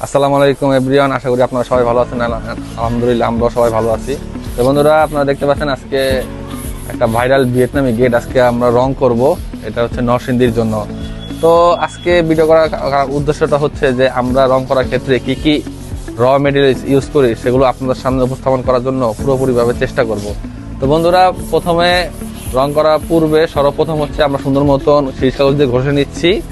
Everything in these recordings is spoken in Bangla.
আসসালামু আলাইকুম, এভরিওয়ান। আশা করি আপনারা সবাই ভালো আছেন আল- আলহামদুলিল্লাহ, আমরাও সবাই ভালো আছি। তো বন্ধুরা, আপনারা দেখতে পাচ্ছেন আজকে একটা ভাইরাল ভিয়েতনামি গেট আজকে আমরা রং করব। এটা হচ্ছে নরসিংদীর জন্য। তো আজকে ভিডিও করার উদ্দেশ্যটা হচ্ছে যে আমরা রং করার ক্ষেত্রে কি কি র মেটেরিয়ালস ইউজ করি, সেগুলো আপনাদের সামনে উপস্থাপন করার জন্য পুরোপুরিভাবে চেষ্টা করব। তো বন্ধুরা, প্রথমে রং করার পূর্বে সর্বপ্রথম হচ্ছে আমরা সুন্দর মতন শীষ কাগজ দিয়ে ঘষে নিচ্ছি।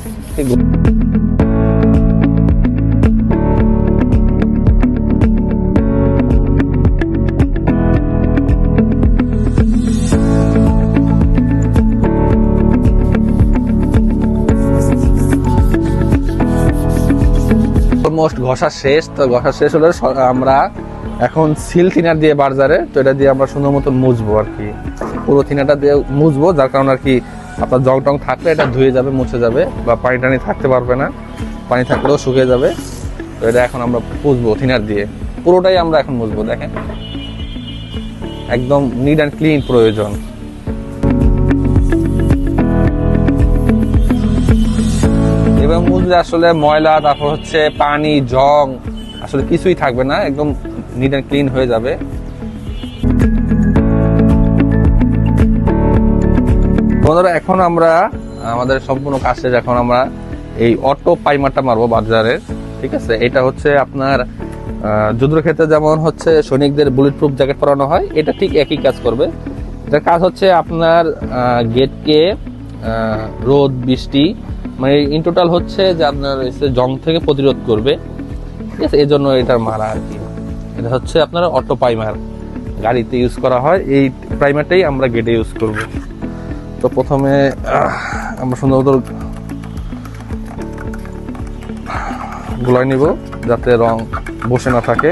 অলমোস্ট ঘষা শেষ। তো ঘষা শেষ হলে আমরা এখন সিল থিনার দিয়ে বার্জারে, তো এটা দিয়ে আমরা সুন্দর মতন মুছবো আর কি। পুরো থিনাটা দিয়ে মুছবো, যার কারণে আর কি আপনার জং টং থাকলে এটা ধুয়ে যাবে, মুছে যাবে, বা পানি টানি থাকতে পারবে না। পানি থাকলেও শুকিয়ে যাবে। তো এটা এখন আমরা পুষবো থিনার দিয়ে। পুরোটাই আমরা এখন মুছবো, দেখেন। একদম নিট অ্যান্ড ক্লিন প্রয়োজন। এবং আসলে ময়লা তারপর হচ্ছে পানি জং আসলে কিছুই থাকবে না একদম নিট অ্যান্ড ক্লিন হয়ে যাবে। বন্ধুরা এখন আমরা আমাদের সম্পূর্ণ কাজ শেষ এখন আমরা এই অটো পাইমারটা মারবো বাজারের ঠিক আছে? এটা হচ্ছে আপনার আহ, যুদ্ধক্ষেত্রে যেমন হচ্ছে সৈনিকদের বুলেট প্রুফ জ্যাকেট পরানো হয় এটা ঠিক একই কাজ করবে। এটার কাজ হচ্ছে আপনার গেটকে রোদ বৃষ্টি মানে ইন টোটাল হচ্ছে যে আপনার জং থেকে প্রতিরোধ করবে। ঠিক আছে এই জন্য এটার মারা আর কি। এটা হচ্ছে আপনার অটো প্রাইমার গাড়িতে ইউজ করা হয়। এই প্রাইমারটাই আমরা গেটে ইউজ করব। তো প্রথমে আমরা সুন্দর মতো গুলাই নিব, যাতে রং বসে না থাকে।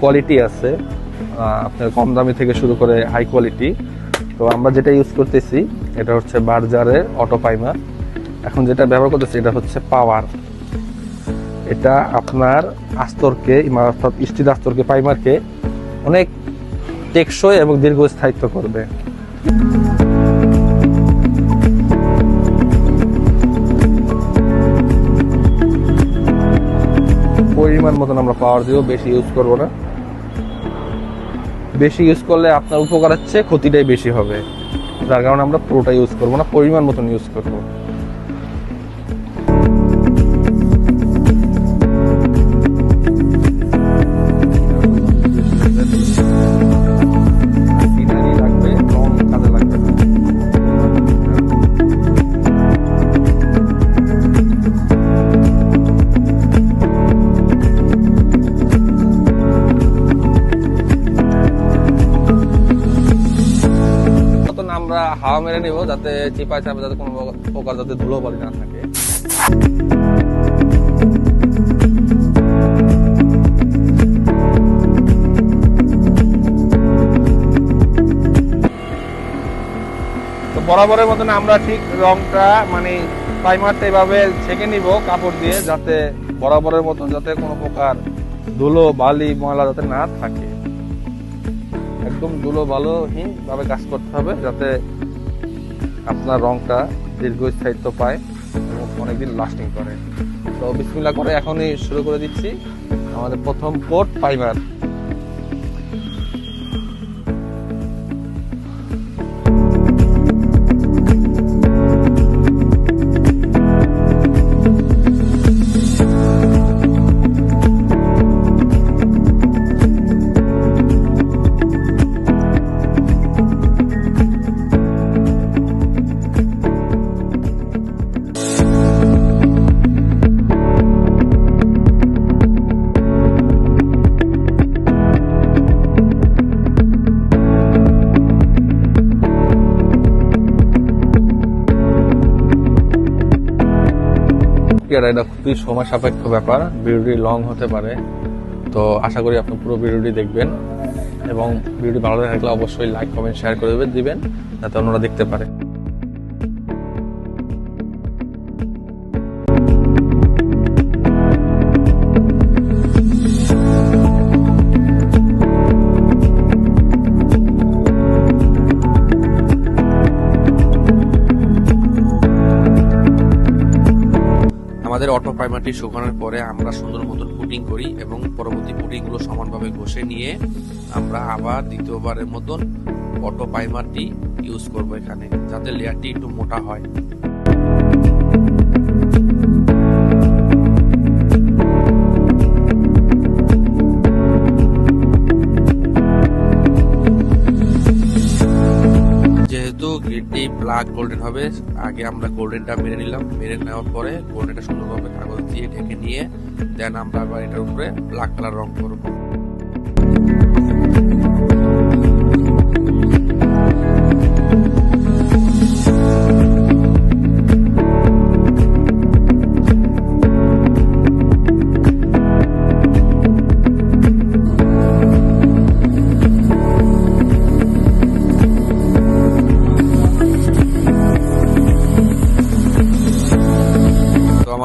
কোয়ালিটি আছে। আপনার কম দামি থেকে শুরু করে হাই কোয়ালিটি তো আমরা যেটা ইউজ করতেছি, এটা হচ্ছে বার্জারের অটো পাইমার। এখন যেটা ব্যবহার করতেছি, এটা হচ্ছে পাওয়ার। এটা আপনার আস্তরকে অর্থাৎ স্টিল আস্তরকে, পাইমারকে অনেক টেকসই এবং দীর্ঘস্থায়িত্ব করবে। পরিমাণ মতন আমরা পাওয়ার দিয়েও বেশি ইউজ করব না। বেশি ইউজ করলে আপনার উপকার হচ্ছে, ক্ষতিটাই বেশি হবে। যার কারণে আমরা পুরোটা ইউজ করব না, পরিমাণ মতন ইউজ করব। আমরা হাওয়া মেরে নিব যাতে চিপায় চাপে যাতে কোনো প্রকার যাতে ধুলো বালি না থাকে। বরাবরের মতন আমরা ঠিক রংটা মানে প্রাইমারটা এভাবে ছেঁকে নিব কাপড় দিয়ে, যাতে বরাবরের মতন যাতে কোনো প্রকার ধুলো, বালি, ময়লা যাতে না থাকে। একদম ধুলো ভালোহীন ভাবে কাজ করতে হবে যাতে আপনার রংটা দীর্ঘস্থায়িত্ব পায় এবং অনেকদিন লাস্টিং করে। তো বিসমিল্লা করে এখনই শুরু করে দিচ্ছি। আমাদের প্রথম কোট পাইমার। আর এটা খুবই সময় সাপেক্ষ ব্যাপার, ভিডিওটি লং হতে পারে। তো আশা করি আপনি পুরো ভিডিওটি দেখবেন এবং ভিডিওটি ভালো থাকলে অবশ্যই লাইক কমেন্ট শেয়ার করে দেবেন, দিবেন, যাতে অন্যরা দেখতে পারে। আমাদের অটো প্রাইমারটি শুকানোর পরে আমরা সুন্দর মতন পুটিং করি এবং পরবর্তী পুটিংগুলো সমানভাবে ঘষে নিয়ে আমরা আবার দ্বিতীয়বারের মতন অটো প্রাইমারটি ইউজ করব এখানে, যাতে লেয়ারটি একটু মোটা হয়। ব্ল্যাক গোল্ডেন হবে। আগে আমরা গোল্ডেনটা মেরে নিলাম। মেরে নেওয়ার পরে গোল্ডেনটা সুন্দরভাবে কাগজ দিয়ে ঢেকে নিয়ে দেন আমরা আবার এটার উপরে ব্ল্যাক কালার রং করব।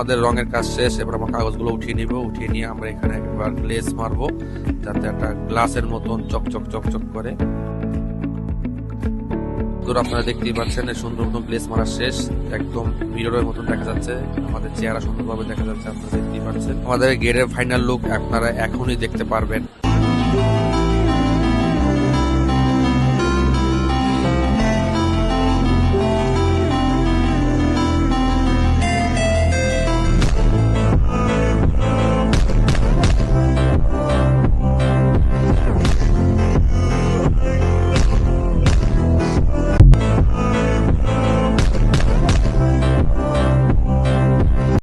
আমাদের রঙের কাজ শেষ, এবার আমরা কাগজগুলো উঠিয়ে নিব, উঠিয়ে নিয়ে আমরা এখানে একবার লেস মারবো, যাতে একটা গ্লাসের মতন চকচক চকচক করে। তো আপনারা দেখতেই পাচ্ছেন সুন্দর মতন প্লেস মারা শেষ। একদম মিররের মতন দেখা যাচ্ছে, আমাদের চেহারা সুন্দরভাবে দেখা যাচ্ছে, আপনারা দেখতেই পাচ্ছেন। আমাদের গেটের ফাইনাল লুক আপনারা এখনই দেখতে পারবেন।